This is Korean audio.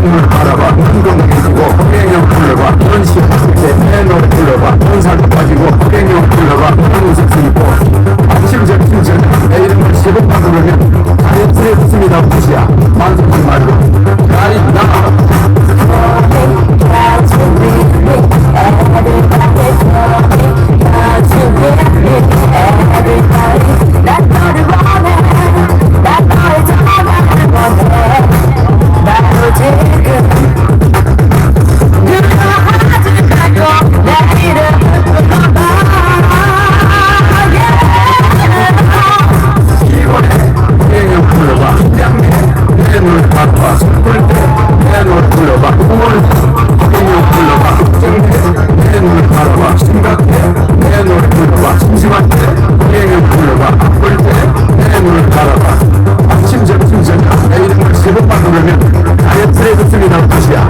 눈을 바라봐. 운동해지고 허경영 불러봐. 이런 식 했을 때내 노래 불러봐. 돈살도 빠지고 허경영 불러봐. 이런 모습 쓰이고. 아침 점심 저녁 내 이름을 세 번만 부르면 다이어트에 붙습니다 무시야 내 눈을 바라봐 숯불 때내 노래 불러봐 허경영 불러봐 내 눈을 바라봐 심각해 내 노래 불러봐 심심할 때 허경영 불러봐 아플 때내 눈을 바라봐 아침 점심 저녁 내 이름을 세 번만 부르면 다이어트에 붙습니다 무시야